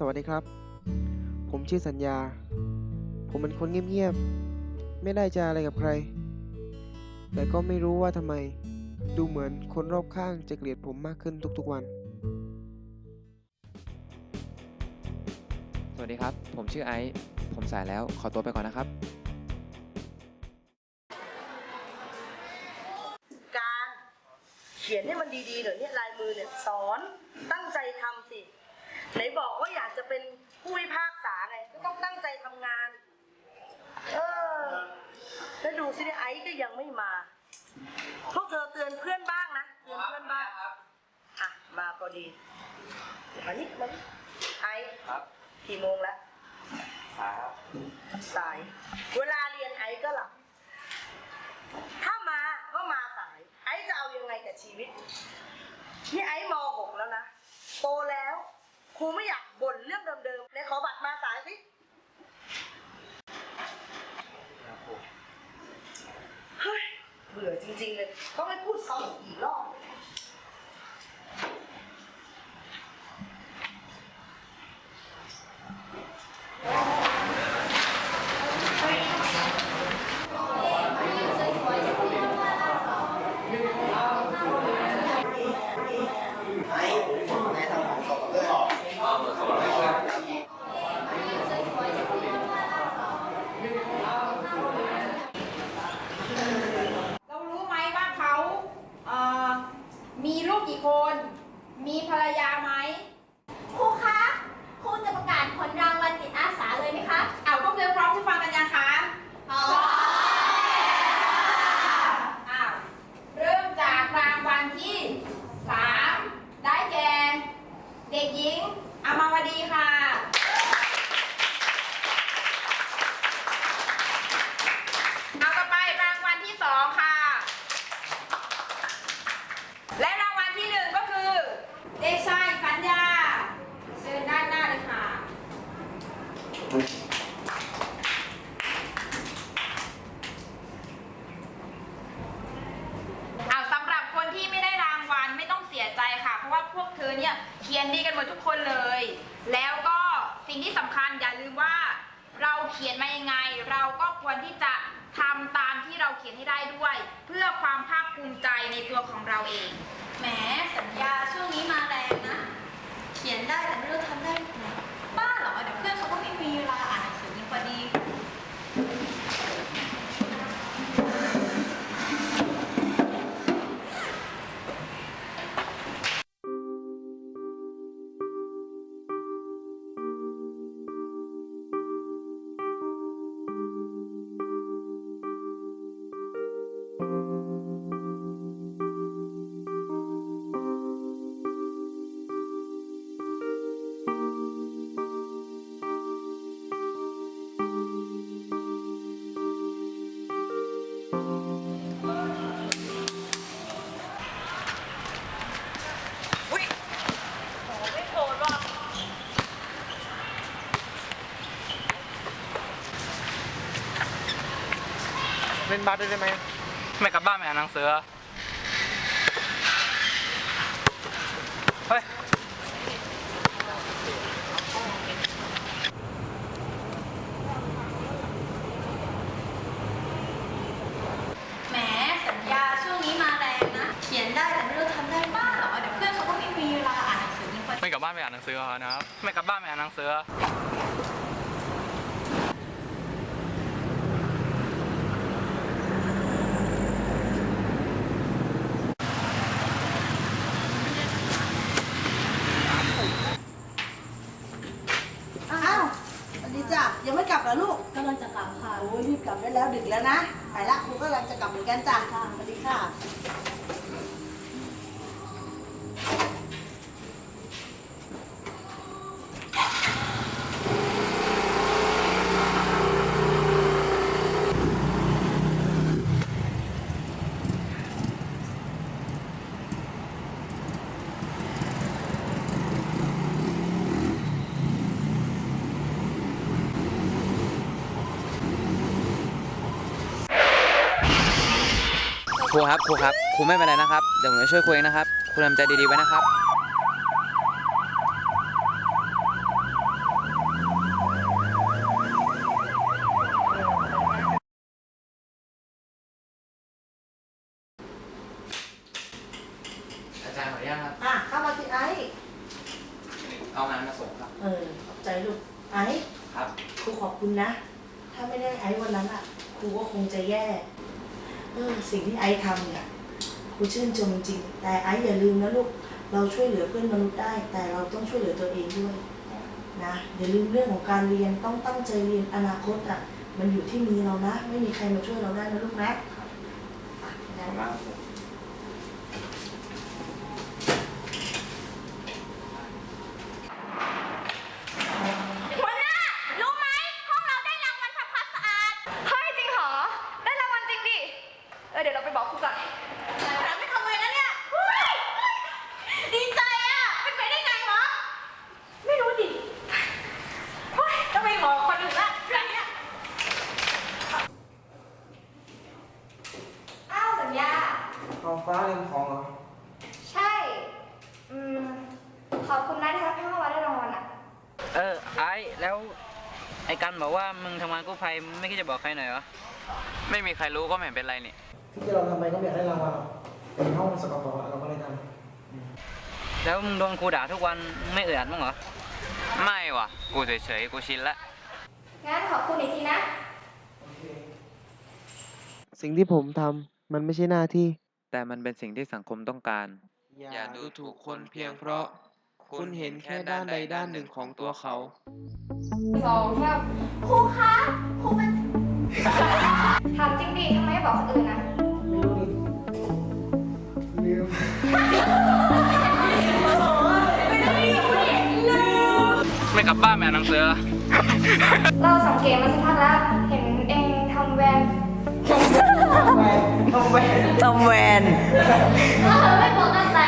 สวัสดีครับ ผมชื่อสัญญา ผมเป็นคนเงียบๆ ไม่ได้จะอะไรกับใคร แต่ก็ไม่รู้ว่าทำไม ดูเหมือนคนรอบข้างจะเกลียดผมมากขึ้นทุกๆวัน สวัสดีครับ ผมชื่อไอซ์ ผมสายแล้ว ขอตัวไปก่อนนะครับ การ เขียนให้มันดีๆหน่อยเนี่ยลายมือเนี่ยสอนตั้งใจทำสิ ไหนบอกว่าอยากจะเป็นผู้พิพากษาไงก็ต้องตั้งใจทำงาน เออ แล้วดูสิเนี่ยไอซ์ก็ยังไม่มา พวกเธอเตือนเพื่อนบ้างนะเตือนเพื่อนบ้างอะ มาพอดีมานี่มานี่ไอซ์ครับกี่โมงแล้ว ครับสาย เวลาเรียนไอซ์ก็หลับ ถ้ามาก็มาสาย ไอซ์จะเอายังไงกับชีวิต นี่ไอซ์ม .6 แล้วนะ โตแล้ว ครูไม่อยากบ่นเรื่องเดิมๆในขอบัตรมาสายสิเฮ้ยเบื่อจริงๆเลยต้องให้พูดซ้ำอีกกี่รอบ เรารู้ไหมว่าเขาเอ่อมีลูกกี่คน มีภรรยาไหมครูคะครูจะประกาศผลรางวัลจิตอาสาเลยไหมคะเอาพวกเธอพร้อมที่ฟังกันยังคะพร้อมอ้าวเริ่มจากรางวัลที่สามได้แก่เด็กหญิงอมาวดีค่ะเอาต่อไปรางวัลที่สองค่ะและรางวัลที่หนึ่งก็คือ เด็กชายสัญญา เชิญด้านหน้าเลยค่ะ เอาสำหรับคนที่ไม่ได้รางวัลไม่ต้องเสียใจค่ะ เพราะว่าพวกเธอเนี่ยเขียนดีกันหมดทุกคนเลย แล้วก็สิ่งที่สำคัญอย่าลืมว่า เราเขียนมายังไง เราก็ควรที่จะ ทำตามที่เราเขียนให้ได้ด้วย เพื่อความภาคภูมิใจในตัวของเราเอง แหมสัญญาช่วงนี้มาแรงนะ เขียนได้แต่ไม่รู้ทำได้ไหมบ้าเหรอเดี๋ยวเพื่อนเขาก็ไม่มีเวลาอ่าน ล่นบาสด้วยได้ไหมไม่กลับบ้านไปอ่านหนังสือ เฮ้ย แหมสัญญาช่วงนี้มาแรงนะ เขียนได้แต่ไม่รู้ทำได้บ้าเหรอ เดี๋ยวเพื่อนเขาก็ไม่มีเวลาอ่านหนังสือนี่พอดี ไม่กลับบ้านไปอ่านหนังสือนะครับ ไม่กลับบ้านไปอ่านหนังสืออ้าวสวัสดีจ้ะ ยังไม่กลับเหรอลูกกำลังจะกลับค่ะ โอ้ยรีบกลับได้แล้วดึกแล้วนะ ไปละครูก็กำลังจะกลับเหมือนกันจ้ะสวัสดีค่ะ ครูครับครูครับครูไม่เป็นไรนะครับเดี๋ยวผมจะช่วยครูเองนะครับครูทำใจดีๆไว้นะครับ อาจารย์ขออนุาตครับอะเข้ามาสิไอ้เอางานมาส่งครับเออขอบใจลูกไอ้ครับ ครูขอบคุณนะ ถ้าไม่ได้ไอ้วันนั้นอะ ครูก็คงจะแย่ เออสิ่งที่ไอซ์ทำเนี่ยครูชื่นชมจริง แต่ไอซ์อย่าลืมนะลูกเราช่วยเหลือเพื่อนมนุษย์ได้ แต่เราต้องช่วยเหลือตัวเองด้วยนะอย่าลืมเรื่องของการเรียนต้องตั้งใจเรียนอนาคตอะมันอยู่ที่มือเรานะ ไม่มีใครมาช่วยเราได้นะลูกนะอะงั้นหัวหน้า รู้ไหมห้องเราได้รางวัลทำความสะอาด เฮ้ย จริงเหรอ ได้รางวัลจริงดิ เออ เดี๋ยวเราไป บอกครูก่อนแถมไม่ทำเลยนะเนี่ยเฮ้ยดีใจอะ เป็นไปได้ไงวะ ไม่รู้ดิเฮ้ยจะไปบอกคนอื่นละแบบเนี้ยอ้าวสัญญา เอาฟ้าเล่นของเหรอ ใช่ อืม ขอบคุณนะที่ทำให้เราได้รางวัลอะ เออไอ้แล้วไอ้กันบอกว่ามึงทำงานกู้ภัยมึงไม่คิดจะบอกใครหน่อยวะไม่มีใครรู้ก็ไม่เห็นเป็นไรนี่ ที่เราทำไปก็ไม่อยากได้รางวัลหรอกแต่ห้องมันสกปรกอะเราก็เลยทแล้วมึงโดนครูด่าทุกวันมึงไม่เอือดมั้างเหรอ ไม่ว่ะ กูเฉยๆ กูชินละ งั้นขอบคุณอีกทีนะำสิ่งที่ผมทำมันไม่ใช่หน้าที่ แต่มันเป็นสิ่งที่สังคมต้องการ อย่าดูถูกคนเพียงเพราะ คุณเห็นแค่ด้านใดด้านหนึ่งของตัวเขา สองสามครูคะ ครูมัน ถามจริงดิทำไมไม่บอกคนอื่นนะไม่รู้ดิ ลืมไม่กลับบ้านแม่นางเสือ เราสังเกตมาสักพักแล้ว เห็นเองทำแวนทำแวนเออไม่ปกติ